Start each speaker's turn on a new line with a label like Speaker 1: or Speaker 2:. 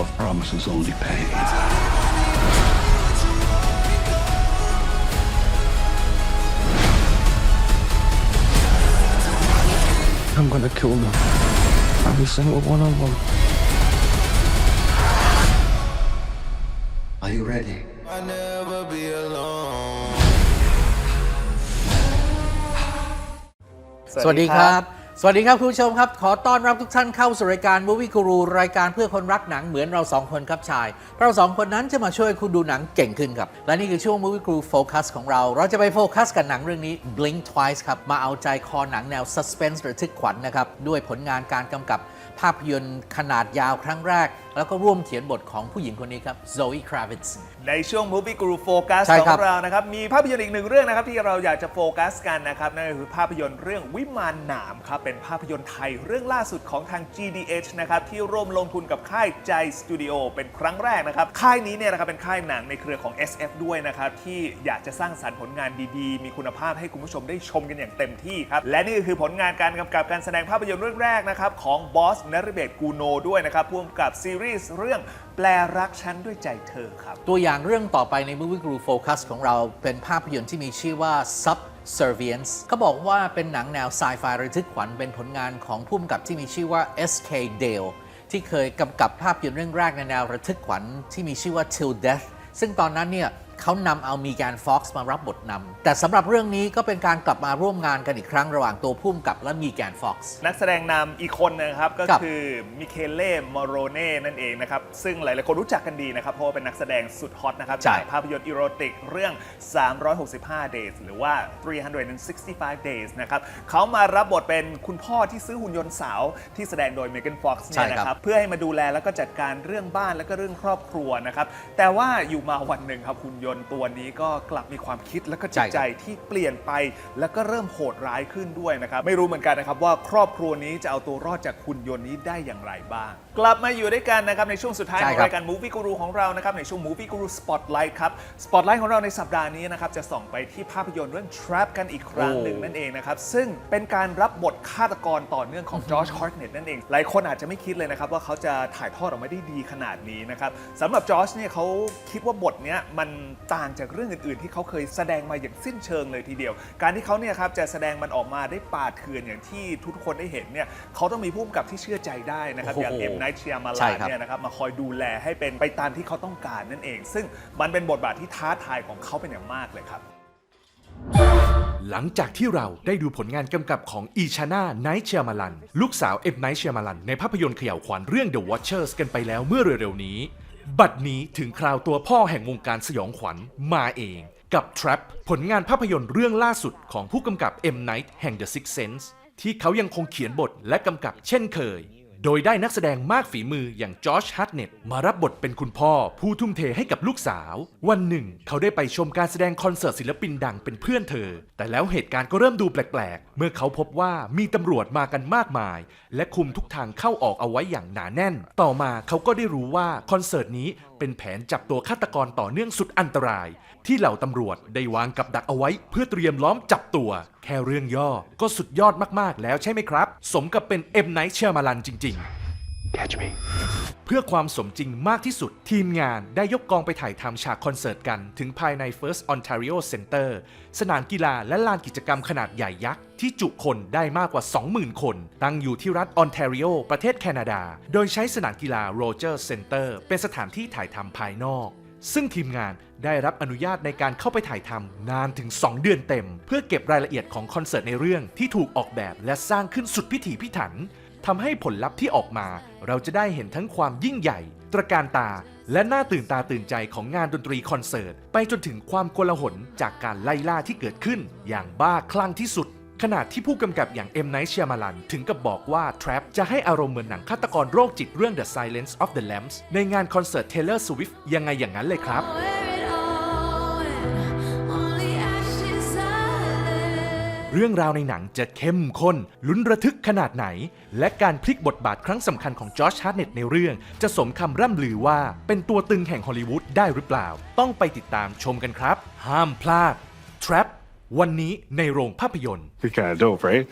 Speaker 1: of promises only pain.
Speaker 2: I'm gonna kill them. Every single one of them.
Speaker 1: Are you ready?
Speaker 3: I never be alone.
Speaker 4: สวัสดีครับ สวัสดีครับคุณผู้ชมครับ ขอต้อนรับทุกท่านเข้าสู่รายการ Movie Guru รายการเพื่อคนรักหนังเหมือนเราสองคนครับชายเราสองคนนั้นจะมาช่วยคุณดูหนังเก่งขึ้นครับ และนี่คือช่วง Movie Guru Focus ของเรา เราจะไปโฟกัสกับหนังเรื่องนี้ Blink Twice ครับ มาเอาใจคอหนังแนว Suspense ระทึกขวัญนะครับ ด้วยผลงานการกำกับ ภาพยนตร์ขนาดยาวครั้งแรก แล้วก็ร่วมเขียนบทของผู้หญิงคนนี้ครับ Zoe Kravitz
Speaker 5: ในช่วง Movie Guru Focus
Speaker 4: ใช่
Speaker 5: ข
Speaker 4: ครั
Speaker 5: อบ งเรานะครับ มีภาพยนตร์อีกหนึ่งเรื่องนะครับ ที่เราอยากจะโฟกัสกันนะครับ นั่นก็คือภาพยนตร์เรื่องวิมานหนามครับ เป็นภาพยนตร์ไทยเรื่องล่าสุดของทาง GDH นะครับ ที่ร่วมลงทุนกับค่ายใจสตูดิโอเป็นครั้งแรกนะครับ ค่ายนี้เนี่ยนะครับเป็นค่ายหนังในเครือของ SF ด้วยนะครับ ที่อยากจะสร้างสรรค์ผลงานดีๆ มีคุณภาพให้คุณผู้ชมได้ชมกันอย่างเต็มที่ครับและนี่ก็คือผลงานการกำกับการแสดงภาพยนตร์เรื่องแรกนะครับของบอสนริเบศกูโนด้วยนะครับพ่วงกับซีรีส์เรื่องแปลรักฉันด้วยใจเธอครับ
Speaker 4: ตัวอย่างเรื่องต่อไปใน Movie Guru Focus ของเราเป็นภาพยนตร์ที่มีชื่อว่า Subservience เขาบอกว่าเป็นหนังแนวไซไฟระทึกขวัญเป็นผลงานของผู้กำกับที่มีชื่อว่า S.K. Dale ที่เคยกำกับภาพยนตร์เรื่องแรกในแนวระทึกขวัญที่มีชื่อว่า Till Death ซึ่งตอนนั้นเนี่ย เขานำเอามีแกนฟ็อกซ์มารับบทนำแต่สำหรับเรื่องนี้ก็เป็นการกลับมาร่วมงานกันอีกครั้งระหว่างตัวผู้กำกับและมีแกนฟ็อกซ์
Speaker 5: นักแสดงนำอีกคนนะครับ ก็
Speaker 4: ครับ
Speaker 5: คือมิเคเล่มอโรเน่นั่นเองนะครับ ซึ่งหลายๆคนรู้จักกันดีนะครับ เพราะว่าเป็นนักแสดงสุดฮอตนะครับ
Speaker 4: ใช่
Speaker 5: จากภาพยนตร์อีโรติกเรื่อง 365 days หรือว่า 365 days นะครับเขามารับบทเป็นคุณพ่อที่ซื้อหุ่นยนต์สาวที่แสดงโดยเม g ก n นฟ็อกซ์เนี่ยนะครับ เพื่อให้มาดูแลแล้วก็จัดการเรื่องบ้านแล้วก็เรื่องครอบครัวนะครับ แต่ว่าอยู่มาวันหนึ่งครับหุ่นยนต์ตัวนี้ก็กลับมีความคิดแล้วก็จิตใจที่เปลี่ยนไป แล้วก็เริ่มโหดร้ายขึ้นด้วยนะครับ ไม่รู้เหมือนกันนะครับว่าครอบครัวนี้จะเอาตัวรอดจากหุ่นยนต์นี้ได้อย่างไรบ้าง กลับมาอยู่ด้วยกันนะครับในช่วงสุดท้าย
Speaker 4: ใช่
Speaker 5: ของ
Speaker 4: ครับ
Speaker 5: รายการ Movie Guru ของเรานะครับในช่วง Movie Guru Spotlight ครับ Spotlight ของเราในสัปดาห์นี้นะครับจะส่องไปที่ภาพยนตร์เรื่อง Trap กันอีกครั้งหนึ่งนั่นเองนะครับซึ่งเป็นการรับบทฆาตกรต่อเนื่องของ George Hartnett นั่นเอง หลายคนอาจจะไม่คิดเลยนะครับว่าเขาจะถ่ายทอดออกมาได้ดีขนาดนี้นะครับสำหรับจอร์จเนี่ยเขาคิดว่าบทเนี้ยมันต่างจากเรื่องอื่นๆ ที่เขาเคยแสดงมาอย่างสิ้นเชิงเลยทีเดียว การที่เขาเนี่ยครับจะแสดงมันออกมาได้ป่าเถื่อนอย่างที่ทุกๆคนได้เห็นเนี่ยเขาต้องมีผู้กำกับที่เชื่อใจได้นะครับ
Speaker 4: โอ้โห
Speaker 5: อย่างเอ็มไนท์เชียมา
Speaker 4: ใช่
Speaker 5: ลา
Speaker 4: ครับ
Speaker 5: เนี่ยนะครับมาคอยดูแลให้เป็นไปตามที่เขาต้องการนั่นเอง ซึ่งมันเป็นบทบาทที่ท้าทายของเขาเป็นอย่างมากเลยครับ
Speaker 6: หลังจากที่เราได้ดูผลงานกำกับของอีชาน่าไนท์เชียมาลัน ลูกสาวเอ็มไนท์เชียมาลัน ในภาพยนตร์เขย่าวขวัญเรื่อง The Watchers กันไปแล้วเมื่อเร็วๆนี้ บัดนี้ถึงคราวตัวพ่อแห่งวงการสยองขวัญมาเองกับ Trap ผลงานภาพยนตร์เรื่องล่าสุดของผู้กำกับ M. Night แห่ง The Sixth Sense ที่เขายังคงเขียนบทและกำกับเช่นเคย โดยได้นักแสดงมากฝีมืออย่างจอชฮัตเน็ตมารับบทเป็นคุณพ่อผู้ทุ่มเทให้กับลูกสาว วันหนึ่ง เขาได้ไปชมการแสดงคอนเสิร์ตศิลปินดังเป็นเพื่อนเธอ แต่แล้วเหตุการณ์ก็เริ่มดูแปลกๆ เมื่อเขาพบว่ามีตำรวจมากันมากมาย และคุมทุกทางเข้าออกเอาไว้อย่างหนาแน่น ต่อมาเขาก็ได้รู้ว่าคอนเสิร์ตนี้เป็นแผนจับตัวฆาตกรต่อเนื่องสุดอันตราย ที่เหล่าตำรวจได้วางกับดักเอาไว้ เพื่อเตรียมล้อมจับตัว แค่เรื่องย่อก็สุดยอดมากๆแล้วใช่ไหมครับ สมกับเป็นเอ็มไนท์เชอร์มาลันจริง ๆ
Speaker 1: Catch me.
Speaker 6: เพื่อความสมจริงมากที่สุด ทีมงานได้ยกกองไปถ่ายทำฉากคอนเสิร์ตกัน ถึงภายใน First Ontario Center สนามกีฬาและลานกิจกรรมขนาดใหญ่ยักษ์ ที่จุคนได้มากกว่า 20,000 คน ตั้งอยู่ที่รัฐออนแทรีโอประเทศแคนาดา โดยใช้สนามกีฬา Rogers Center เป็นสถานที่ถ่ายทำภายนอก ซึ่งทีมงานได้รับอนุญาตในการเข้าไปถ่ายทำนานถึง 2 เดือนเต็ม เพื่อเก็บรายละเอียดของคอนเสิร์ตในเรื่องที่ถูกออกแบบและสร้างขึ้นสุดพิถีพิถัน ทำให้ผลลัพธ์ที่ออกมา เราจะได้เห็นทั้งความยิ่งใหญ่ ตระการตา และน่าตื่นตาตื่นใจของงานดนตรีคอนเสิร์ต ไปจนถึงความโกลาหลจากการไล่ล่าที่เกิดขึ้น อย่างบ้าคลั่งที่สุด ขนาดที่ผู้กำกับอย่างเอ็มไนท์เชียมาลัน ถึงกับบอกว่า Trap จะให้อารมณ์เหมือนหนังฆาตกรโรคจิตเรื่อง The Silence of the Lambs ในงานคอนเสิร์ต Taylor Swift ยังไงอย่างนั้นเลยครับ เรื่องราวในหนังจะเข้มข้น ลุ้นระทึกขนาดไหน และการพลิกบทบาทครั้งสำคัญของจอชฮาร์เน็ตในเรื่อง จะสมคำร่ำลือว่าเป็นตัวตึงแห่งฮอลลีวูดได้หรือเปล่า ต้องไปติดตามชมกันครับ ห้ามพลาด Trap วันนี้ในโรงภาพยนตร์
Speaker 7: It's kind of dope, right?